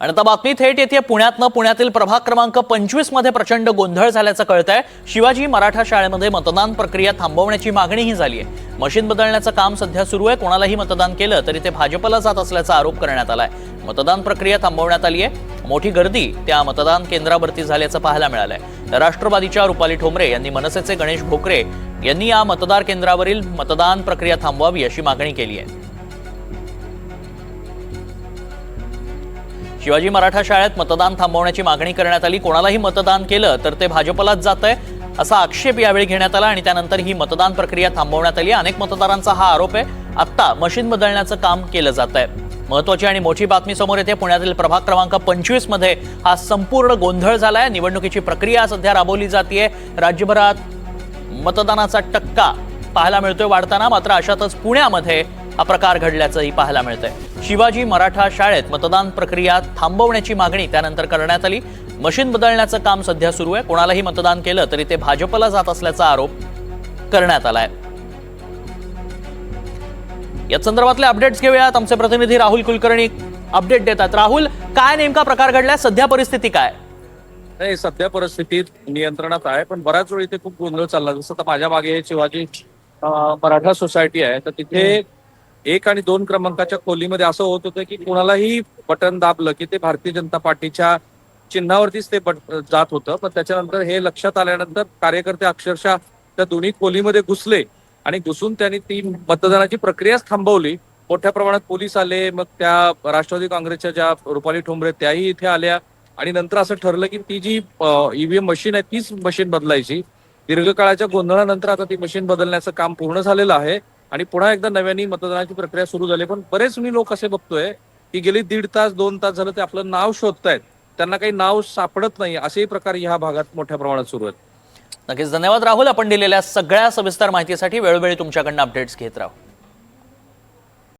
आणि आता बातमी थेट येते पुण्यातनं पुण्यातील प्रभाग क्रमांक पंचवीसमध्ये प्रचंड गोंधळ झाल्याचं कळतंय. शिवाजी मराठा शाळेमध्ये मतदान प्रक्रिया थांबवण्याची मागणीही झाली आहे मशीन बदलण्याचं काम सध्या सुरू आहे कोणालाही मतदान केलं तरी ते भाजपला जात असल्याचा आरोप करण्यात आलाय. मतदान प्रक्रिया थांबवण्यात आली आहे मोठी गर्दी त्या मतदान केंद्रावरती झाल्याचं पाहायला मिळालंय. राष्ट्रवादीच्या रुपाली ठोंबरे यांनी मनसेचे गणेश भोकरे यांनी या मतदार केंद्रावरील मतदान प्रक्रिया थांबवावी अशी मागणी केली आहे शिवाजी मराठा शाळेत मतदान थांबवण्याची मागणी करण्यात आली. कोणालाही मतदान केलं तर ते भाजपलाच जात आहे असा आक्षेप यावेळी घेण्यात आला आणि त्यानंतर ही मतदान प्रक्रिया थांबवण्यात आली. अनेक मतदारांचा हा आरोप आहे आत्ता मशीन बदलण्याचं काम केलं जात आहे महत्वाची आणि मोठी बातमी समोर येते. पुण्यातील प्रभाग क्रमांक पंचवीसमध्ये हा संपूर्ण गोंधळ झालाय. निवडणुकीची प्रक्रिया सध्या राबवली जाते राज्यभरात मतदानाचा टक्का पाहायला मिळतोय वाढताना. मात्र अशातच पुण्यामध्ये हा प्रकार घडल्याचंही पाहायला मिळतंय. शिवाजी मराठा शाळेत मतदान प्रक्रिया थांबवण्याची मागणी त्यानंतर करण्यात आली. मशीन बदलण्याचं काम सध्या सुरू आहे. कोणालाही मतदान केलं तरी ते भाजपला जात असल्याचा आरोप करण्यात आलाय. या संदर्भातले अपडेट्स घेऊयात. आमचे प्रतिनिधी राहुल कुलकर्णी अपडेट देतात. राहुल काय नेमका प्रकार घडलाय? सध्या परिस्थिती काय? नाही सध्या परिस्थितीत नियंत्रणात आहे पण बऱ्याच वेळी इथे खूप गोंधळ चालला. जसं माझ्या मागे शिवाजी मराठा सोसायटी आहे तर तिथे एक आणि दोन क्रमांकाच्या खोलीमध्ये असं होत होतं की कुणालाही बटन दाबलं की ते भारतीय जनता पार्टीच्या चिन्हावरतीच ते जात होतं. पण त्याच्यानंतर हे लक्षात आल्यानंतर कार्यकर्ते अक्षरशः त्या दोन्ही खोलीमध्ये घुसले आणि घुसून त्यांनी ती मतदानाची प्रक्रियाच थांबवली. मोठ्या प्रमाणात पोलीस आले मग त्या राष्ट्रवादी काँग्रेसच्या ज्या रुपाली ठोंबरे त्याही इथे आल्या. आणि नंतर असं ठरलं की ती जी ईव्हीएम मशीन आहे तीच मशीन बदलायची. दीर्घकाळाच्या गोंधळानंतर आता ती मशीन बदलण्याचं काम पूर्ण झालेलं आहे. आणि पुन्हा एकदा नव्याने मतदानाची प्रक्रिया सुरू झाली. पण बरेच मी लोक असे बघतोय की गेली दीड तास दोन तास झालं ते आपलं नाव शोधतायत. त्यांना काही नाव सापडत नाही. असेही प्रकार ह्या भागात मोठ्या प्रमाणात सुरू आहेत. नक्कीच. धन्यवाद राहुल. आपण दिलेल्या सगळ्या सविस्तर माहितीसाठी वेळोवेळी तुमच्याकडनं अपडेट्स घेत राहू.